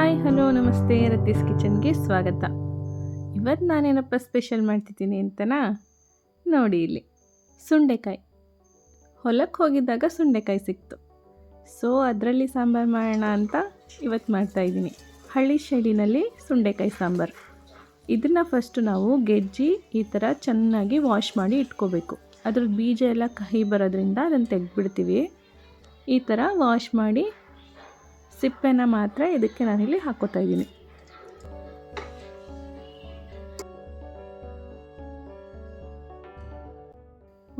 Hi, hello, ನಮಸ್ತೆ ರತೀಸ್ ಕಿಚನ್ಗೆ ಸ್ವಾಗತ. ಇವತ್ತು ನಾನೇನಪ್ಪ ಸ್ಪೆಷಲ್ ಮಾಡ್ತಿದ್ದೀನಿ ಅಂತನಾ? ನೋಡಿ ಇಲ್ಲಿ, ಸುಂಡೆಕಾಯಿ. ಹೊಲಕ್ಕೆ ಹೋಗಿದ್ದಾಗ ಸುಂಡೆಕಾಯಿ ಸಿಕ್ತು. ಸೊ ಅದರಲ್ಲಿ ಸಾಂಬಾರು ಮಾಡೋಣ ಅಂತ ಇವತ್ತು ಮಾಡ್ತಾಯಿದ್ದೀನಿ ಹಳ್ಳಿ ಶೈಲಿನಲ್ಲಿ ಸುಂಡೆಕಾಯಿ ಸಾಂಬಾರು. ಇದನ್ನು ಫಸ್ಟು ನಾವು ಗೆಜ್ಜಿ ಈ ಥರ ಚೆನ್ನಾಗಿ ವಾಶ್ ಮಾಡಿ ಇಟ್ಕೋಬೇಕು. ಅದ್ರದ್ದು ಬೀಜ ಎಲ್ಲ ಕಹಿ ಬರೋದ್ರಿಂದ ಅದನ್ನು ತೆಗೆದ್ಬಿಡ್ತೀವಿ. ಈ ಥರ ವಾಶ್ ಮಾಡಿ ಸಿಪ್ಪೆನ ಮಾತ್ರ ಇದಕ್ಕೆ ನಾನಿಲ್ಲಿ ಹಾಕೋತಾ ಇದ್ದೀನಿ.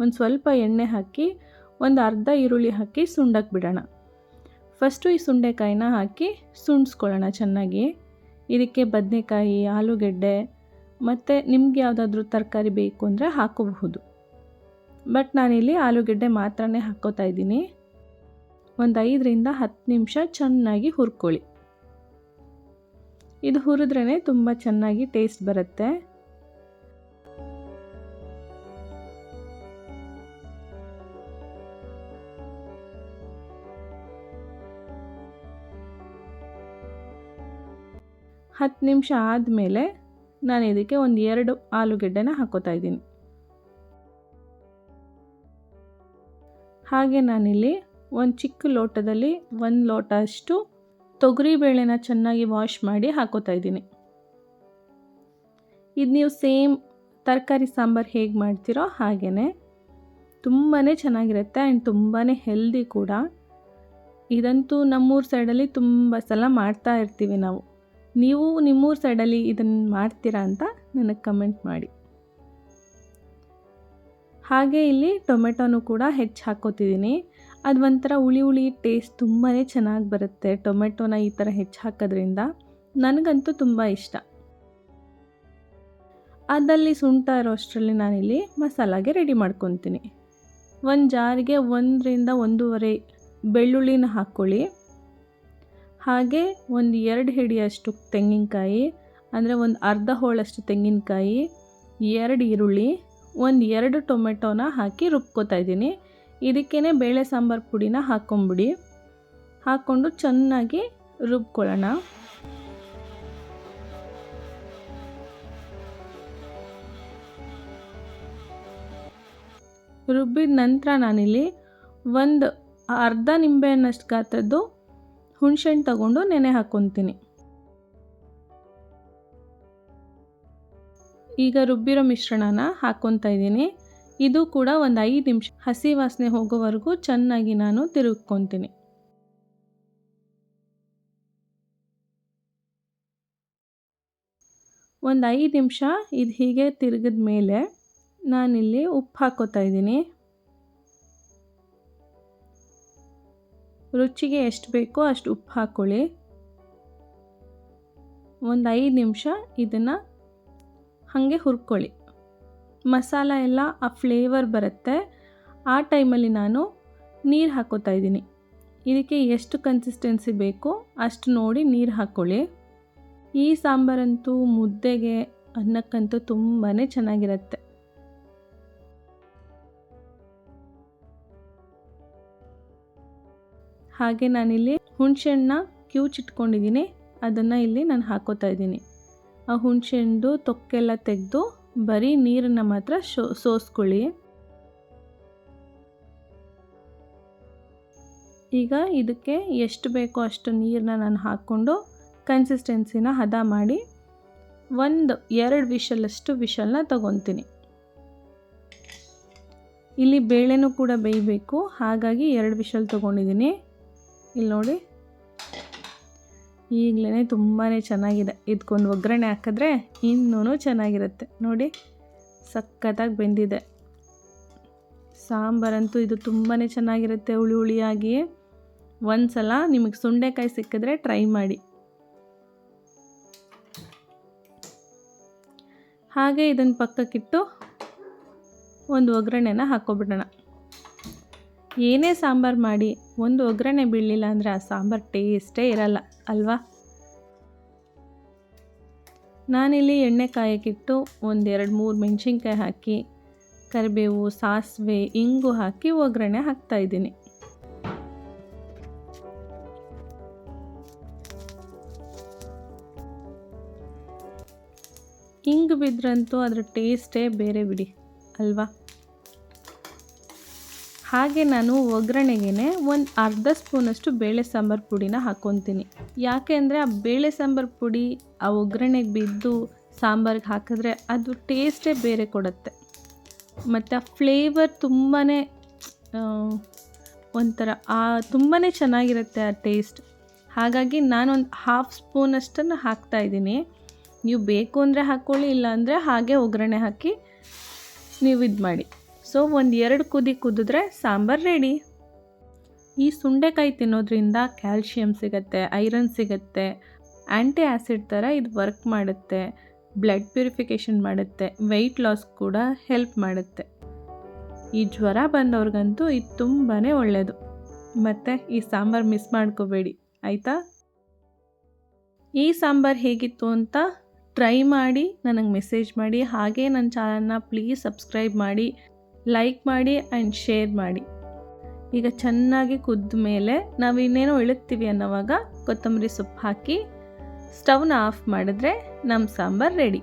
ಒಂದು ಸ್ವಲ್ಪ ಎಣ್ಣೆ ಹಾಕಿ, ಒಂದು ಅರ್ಧ ಈರುಳ್ಳಿ ಹಾಕಿ ಸುಂಡಕ್ಕೆ ಬಿಡೋಣ. ಫಸ್ಟು ಈ ಸುಂಡೆಕಾಯಿನ ಹಾಕಿ ಸುಂಡಿಸ್ಕೊಳ್ಳೋಣ ಚೆನ್ನಾಗಿ. ಇದಕ್ಕೆ ಬದನೆಕಾಯಿ, ಆಲೂಗೆಡ್ಡೆ ಮತ್ತು ನಿಮ್ಗೆ ಯಾವುದಾದ್ರೂ ತರಕಾರಿ ಬೇಕು ಅಂದರೆ ಹಾಕೋಬಹುದು. ಬಟ್ ನಾನಿಲ್ಲಿ ಆಲೂಗೆಡ್ಡೆ ಮಾತ್ರನೇ ಹಾಕೋತಾ ಇದ್ದೀನಿ. ಒಂದು ಐದರಿಂದ ಹತ್ತು ನಿಮಿಷ ಚೆನ್ನಾಗಿ ಹುರ್ಕೊಳ್ಳಿ. ಇದು ಹುರಿದ್ರೇ ತುಂಬ ಚೆನ್ನಾಗಿ ಟೇಸ್ಟ್ ಬರುತ್ತೆ. ಹತ್ತು ನಿಮಿಷ ಆದಮೇಲೆ ನಾನು ಇದಕ್ಕೆ ಒಂದು ಎರಡು ಆಲೂಗೆಡ್ಡೆನ ಹಾಕೋತಾ ಇದ್ದೀನಿ. ಹಾಗೆ ನಾನಿಲ್ಲಿ ಒಂದು ಚಿಕ್ಕ ಲೋಟದಲ್ಲಿ ಒಂದು ಲೋಟ ಅಷ್ಟು ತೊಗರಿಬೇಳೆನ ಚೆನ್ನಾಗಿ ವಾಶ್ ಮಾಡಿ ಹಾಕೋತಾ ಇದ್ದೀನಿ. ಇದು ನೀವು ಸೇಮ್ ತರಕಾರಿ ಸಾಂಬಾರು ಹೇಗೆ ಮಾಡ್ತೀರೋ ಹಾಗೇ ತುಂಬಾ ಚೆನ್ನಾಗಿರುತ್ತೆ ಆ್ಯಂಡ್ ತುಂಬಾ ಹೆಲ್ದಿ ಕೂಡ. ಇದಂತೂ ನಮ್ಮೂರ ಸೈಡಲ್ಲಿ ತುಂಬ ಸಲ ಮಾಡ್ತಾ ಇರ್ತೀವಿ ನಾವು. ನೀವು ನಿಮ್ಮೂರ ಸೈಡಲ್ಲಿ ಇದನ್ನು ಮಾಡ್ತೀರಾ ಅಂತ ನನಗೆ ಕಮೆಂಟ್ ಮಾಡಿ. ಹಾಗೆ ಇಲ್ಲಿ ಟೊಮೆಟೊನೂ ಕೂಡ ಹೆಚ್ಚು ಹಾಕೋತಿದ್ದೀನಿ. ಅದು ಒಂಥರ ಹುಳಿ ಹುಳಿ ಟೇಸ್ಟ್ ತುಂಬಾ ಚೆನ್ನಾಗಿ ಬರುತ್ತೆ. ಟೊಮೆಟೊನ ಈ ಥರ ಹೆಚ್ಚು ಹಾಕೋದ್ರಿಂದ ನನಗಂತೂ ತುಂಬ ಇಷ್ಟ. ಅದಲ್ಲಿ ಸುಂಟ ಇರೋ ಅಷ್ಟರಲ್ಲಿ ನಾನಿಲ್ಲಿ ಮಸಾಲಾಗೆ ರೆಡಿ ಮಾಡ್ಕೊತೀನಿ. ಒಂದು ಜಾರಿಗೆ ಒಂದರಿಂದ ಒಂದೂವರೆ ಬೆಳ್ಳುಳ್ಳಿನ ಹಾಕ್ಕೊಳ್ಳಿ ಹಾಗೆ ಒಂದು ಎರಡು ಹಿಡಿಯಷ್ಟು ತೆಂಗಿನಕಾಯಿ, ಅಂದರೆ ಒಂದು ಅರ್ಧ ಹೋಳಷ್ಟು ತೆಂಗಿನಕಾಯಿ, ಎರಡು ಈರುಳ್ಳಿ, ಒಂದು ಎರಡು ಟೊಮೆಟೊನ ಹಾಕಿ ರುಬ್ಕೋತಾ ಇದ್ದೀನಿ. ಇದಕ್ಕೇ ಬೇಳೆ ಸಾಂಬಾರು ಪುಡಿನ ಹಾಕ್ಕೊಂಬಿಡಿ ಹಾಕ್ಕೊಂಡು ಚೆನ್ನಾಗಿ ರುಬ್ಕೊಳ್ಳೋಣ. ರುಬ್ಬಿದ ನಂತರ ನಾನಿಲ್ಲಿ ಒಂದು ಅರ್ಧ ನಿಂಬೆಹಣ್ಣಷ್ಟು ಗಾತ್ರದ್ದು ಹುಣ್ಸೆಹಣ್ಣು ತಗೊಂಡು ನೆನೆ ಹಾಕ್ಕೊತೀನಿ. ಈಗ ರುಬ್ಬಿರೋ ಮಿಶ್ರಣನ ಹಾಕ್ಕೊತಾ ಇದ್ದೀನಿ. ಇದು ಕೂಡ ಒಂದು ಐದು ನಿಮಿಷ. ಹಸಿ ವಾಸನೆ ಹೋಗೋವರೆಗೂ ಚೆನ್ನಾಗಿ ನಾನು ತಿರುಗ್ಕೊತೀನಿ. ಒಂದು ಐದು ನಿಮಿಷ ಇದು ಹೀಗೆ ತಿರುಗಿದ ಮೇಲೆ ನಾನಿಲ್ಲಿ ಉಪ್ಪು ಹಾಕೋತಾ ಇದ್ದೀನಿ. ರುಚಿಗೆ ಎಷ್ಟು ಬೇಕೋ ಅಷ್ಟು ಉಪ್ಪು ಹಾಕ್ಕೊಳ್ಳಿ ಒಂದು ಐದು ನಿಮಿಷ ಇದನ್ನು ಹಾಗೆ ಹುರ್ಕೊಳ್ಳಿ. ಮಸಾಲ ಎಲ್ಲ ಆ ಫ್ಲೇವರ್ ಬರುತ್ತೆ. ಆ ಟೈಮಲ್ಲಿ ನಾನು ನೀರು ಹಾಕೋತಾ ಇದ್ದೀನಿ. ಇದಕ್ಕೆ ಎಷ್ಟು ಕನ್ಸಿಸ್ಟೆನ್ಸಿ ಬೇಕೋ ಅಷ್ಟು ನೋಡಿ ನೀರು ಹಾಕ್ಕೊಳ್ಳಿ ಈ ಸಾಂಬಾರಂತೂ ಮುದ್ದೆಗೆ ಅನ್ನಕ್ಕಂತೂ ತುಂಬಾ ಚೆನ್ನಾಗಿರುತ್ತೆ. ಹಾಗೆ ನಾನಿಲ್ಲಿ ಹುಣಸೆಹಣ್ಣ ಕ್ಯೂಚಿಟ್ಕೊಂಡಿದ್ದೀನಿ ಅದನ್ನು ಇಲ್ಲಿ ನಾನು ಹಾಕೋತಾ ಇದ್ದೀನಿ. ಆ ಹುಣಸೆಹಣ್ಣು ತೊಕ್ಕೆಲ್ಲ ತೆಗೆದು ಬರೀ ನೀರನ್ನು ಮಾತ್ರ ಶೋ, ಸೋಸ್ಕೊಳ್ಳಿ. ಈಗ ಇದಕ್ಕೆ ಎಷ್ಟು ಬೇಕೋ ಅಷ್ಟು ನೀರನ್ನ ನಾನು ಹಾಕ್ಕೊಂಡು ಕನ್ಸಿಸ್ಟೆನ್ಸಿನ ಹದ ಮಾಡಿ ಒಂದು, ಎರಡು ವಿಷಲಷ್ಟು ವಿಷಲ್ನ ತಗೊತೀನಿ. ಇಲ್ಲಿ ಬೇಳೆನೂ ಕೂಡ ಬೇಯಬೇಕು, ಹಾಗಾಗಿ ಎರಡು ವಿಷಲ್ ತೊಗೊಂಡಿದ್ದೀನಿ. ಇಲ್ಲಿ ನೋಡಿ. ಈಗಲೇ ತುಂಬಾ ಚೆನ್ನಾಗಿದೆ. ಇದಕ್ಕೊಂದು ಒಗ್ಗರಣೆ ಹಾಕಿದ್ರೆ ಇನ್ನೂ ಚೆನ್ನಾಗಿರುತ್ತೆ. ನೋಡಿ, ಸಖತ್ತಾಗಿ ಬೆಂದಿದೆ. ಸಾಂಬಾರಂತೂ ಇದು ತುಂಬಾ ಚೆನ್ನಾಗಿರುತ್ತೆ ಹುಳಿ ಹುಳಿಯಾಗಿ. ಒಂದು ಸಲ ನಿಮಗೆ ಸುಂಡೆಕಾಯಿ ಸಿಕ್ಕಿದ್ರೆ ಟ್ರೈ ಮಾಡಿ. ಹಾಗೆ ಇದನ್ನು ಪಕ್ಕಕ್ಕಿಟ್ಟು ಒಂದು ಒಗ್ಗರಣೆನ ಹಾಕ್ಕೊಬಿಡೋಣ. ಏನೇ ಸಾಂಬಾರು ಮಾಡಿ, ಒಂದು ಒಗ್ಗರಣೆ ಬೀಳಲಿಲ್ಲ ಅಂದರೆ ಆ ಸಾಂಬಾರು ಟೇಸ್ಟೇ ಇರಲ್ಲ, ಅಲ್ವಾ? ನಾನಿಲ್ಲಿ ಎಣ್ಣೆ ಕಾಯಕ್ಕಿಟ್ಟು ಒಂದೆರಡು ಮೂರು ಮೆಣಸಿನ್ಕಾಯಿ ಹಾಕಿ, ಕರಿಬೇವು, ಸಾಸಿವೆ, ಇಂಗು ಹಾಕಿ ಒಗ್ಗರಣೆ ಹಾಕ್ತಾಯಿದ್ದೀನಿ ಇಂಗು ಬಿದ್ರಂತೂ ಅದರ ಟೇಸ್ಟೇ ಬೇರೆ ಬಿಡಿ, ಅಲ್ವಾ? ಹಾಗೆ ನಾನು ಒಗ್ಗರಣೆಗೆ ಒಂದು ಅರ್ಧ ಸ್ಪೂನಷ್ಟು ಬೇಳೆ ಸಾಂಬಾರು ಪುಡಿನ ಹಾಕ್ಕೊತೀನಿ ಯಾಕೆ ಅಂದರೆ ಆ ಬೇಳೆ ಸಾಂಬಾರು ಪುಡಿ, ಆ ಒಗ್ಗರಣೆಗೆ ಬಿದ್ದು ಸಾಂಬಾರಿಗೆ ಹಾಕಿದ್ರೆ ಅದು ಟೇಸ್ಟೇ ಬೇರೆ ಕೊಡುತ್ತೆ. ಮತ್ತು ಆ ಫ್ಲೇವರ್ ತುಂಬಾ ಒಂಥರ, ಆ ತುಂಬಾ ಚೆನ್ನಾಗಿರುತ್ತೆ ಆ ಟೇಸ್ಟ್. ಹಾಗಾಗಿ ನಾನೊಂದು ಹಾಫ್ ಸ್ಪೂನಷ್ಟನ್ನು ಹಾಕ್ತಾಯಿದ್ದೀನಿ ನೀವು ಬೇಕು ಅಂದರೆ ಹಾಕ್ಕೊಳ್ಳಿ ಇಲ್ಲ ಅಂದರೆ ಹಾಗೆ ಒಗ್ಗರಣೆ ಹಾಕಿ ನೀವು ಇದು ಮಾಡಿ ಸೊ ಒಂದು ಎರಡು ಕುದಿ ಕುದಿದ್ರೆ ಸಾಂಬಾರು ರೆಡಿ ಈ ಸುಂಡೆಕಾಯಿ ತಿನ್ನೋದ್ರಿಂದ ಕ್ಯಾಲ್ಶಿಯಂ ಸಿಗುತ್ತೆ ಐರನ್ ಸಿಗುತ್ತೆ ಆ್ಯಂಟಿ ಆ್ಯಸಿಡ್ ಥರ ಇದು ವರ್ಕ್ ಮಾಡುತ್ತೆ ಬ್ಲಡ್ ಪ್ಯೂರಿಫಿಕೇಷನ್ ಮಾಡುತ್ತೆ ವೆಯ್ಟ್ ಲಾಸ್ ಕೂಡ ಹೆಲ್ಪ್ ಮಾಡುತ್ತೆ. ಈ ಜ್ವರ ಬಂದವ್ರಿಗಂತೂ ಇದು ತುಂಬಾ ಒಳ್ಳೆಯದು ಮತ್ತು ಈ ಸಾಂಬಾರು ಮಿಸ್ ಮಾಡ್ಕೋಬೇಡಿ, ಆಯಿತಾ? ಈ ಸಾಂಬಾರು ಹೇಗಿತ್ತು ಅಂತ ಟ್ರೈ ಮಾಡಿ, ನನಗೆ ಮೆಸೇಜ್ ಮಾಡಿ, ಹಾಗೆ ನನ್ನ ಚಾನಲ್ನ ಪ್ಲೀಸ್ ಸಬ್ಸ್ಕ್ರೈಬ್ ಮಾಡಿ. ಲೈಕ್ ಮಾಡಿ ಆ್ಯಂಡ್ ಶೇರ್ ಮಾಡಿ. ಈಗ ಚೆನ್ನಾಗಿ ಕುದ್ದ ಮೇಲೆ ನಾವು ಇನ್ನೇನೋ ಇಳುತ್ತೀವಿ ಅನ್ನೋವಾಗ ಕೊತ್ತಂಬರಿ ಸೊಪ್ಪು ಹಾಕಿ ಸ್ಟವ್ನ ಆಫ್ ಮಾಡಿದ್ರೆ ನಮ್ಮ ಸಾಂಬಾರು ರೆಡಿ